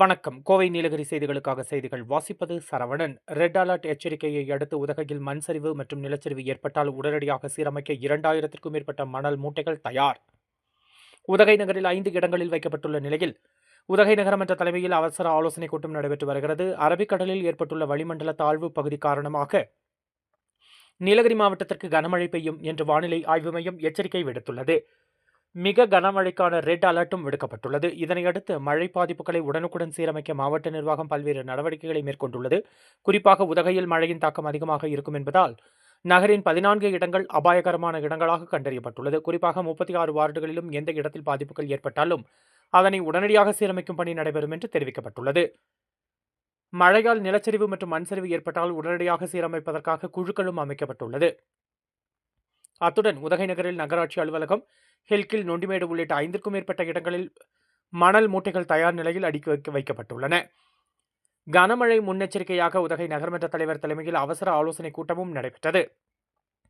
வணக்கம். கோவை நீலகிரி செய்திகளுக்காக செய்திகள். வாசிப்பது சரவணன். ரெட் அலர்ட் எச்சரிக்கையை அடுத்து உதகையில் மண் சரிவு மற்றும் நிலச்சரிவு ஏற்பட்டால் உடனடியாக சீரமைக்க இரண்டாயிரத்திற்கும் மேற்பட்ட மணல் மூட்டைகள் தயார். உதகை நகரில் ஐந்து இடங்களில் வைக்கப்பட்டுள்ள நிலையில் உதகை நகரமன்ற தலைமையில் அவசர ஆலோசனைக் கூட்டம் நடைபெற்று வருகிறது. அரபிக்கடலில் ஏற்பட்டுள்ள வளிமண்டல தாழ்வு பகுதி காரணமாக நீலகிரி மாவட்டத்திற்கு கனமழை பெய்யும் என்று வானிலை ஆய்வு மையம் எச்சரிக்கை விடுத்துள்ளது. மிக கனமழைக்கான ரெட் அலர்ட்டும் விடுக்கப்பட்டுள்ளது. இதனையடுத்து மழை பாதிப்புகளை உடனுக்குடன் சீரமைக்க மாவட்ட நிர்வாகம் பல்வேறு நடவடிக்கைகளை மேற்கொண்டுள்ளது. குறிப்பாக உதகையில் மழையின் தாக்கம் அதிகமாக இருக்கும் என்பதால் நகரின் பதினான்கு இடங்கள் அபாயகரமான இடங்களாக கண்டறியப்பட்டுள்ளது. குறிப்பாக முப்பத்தி ஆறு வார்டுகளிலும் எந்த இடத்தில் பாதிப்புகள் ஏற்பட்டாலும் அதனை உடனடியாக சீரமைக்கும் பணி நடைபெறும் என்று தெரிவிக்கப்பட்டுள்ளது. மழையால் நிலச்சரிவு மற்றும் மண் சரிவு ஏற்பட்டால் உடனடியாக சீரமைப்பதற்காக குழுக்களும் அமைக்கப்பட்டுள்ளது. அத்துடன் உதகை நகரில் நகராட்சி அலுவலகம் ஹில்கில் நொண்டிமேடு உள்ளிட்ட ஐந்திற்கும் மேற்பட்ட இடங்களில் மணல் மூட்டைகள் தயார் நிலையில் அடுக்கி வைக்க வைக்கப்பட்டுள்ளன. கனமழை முன்னெச்சரிக்கையாக உதகை நகர்மன்ற தலைவர் தலைமையில் அவசர ஆலோசனைக் கூட்டமும் நடைபெற்றது.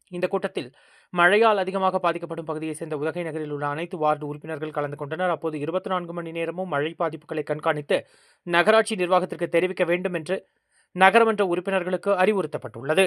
இந்த கூட்டத்தில் மழையால் அதிகமாக பாதிக்கப்படும் பகுதியைச் சேர்ந்த உதகை நகரில் உள்ள அனைத்து வார்டு உறுப்பினர்கள் கலந்து கொண்டனர். அப்போது இருபத்தி நான்கு மணி நேரமும் மழை பாதிப்புகளை கண்காணித்து நகராட்சி நிர்வாகத்திற்கு தெரிவிக்க வேண்டும் என்று நகரமன்ற உறுப்பினர்களுக்கு அறிவுறுத்தப்பட்டுள்ளது.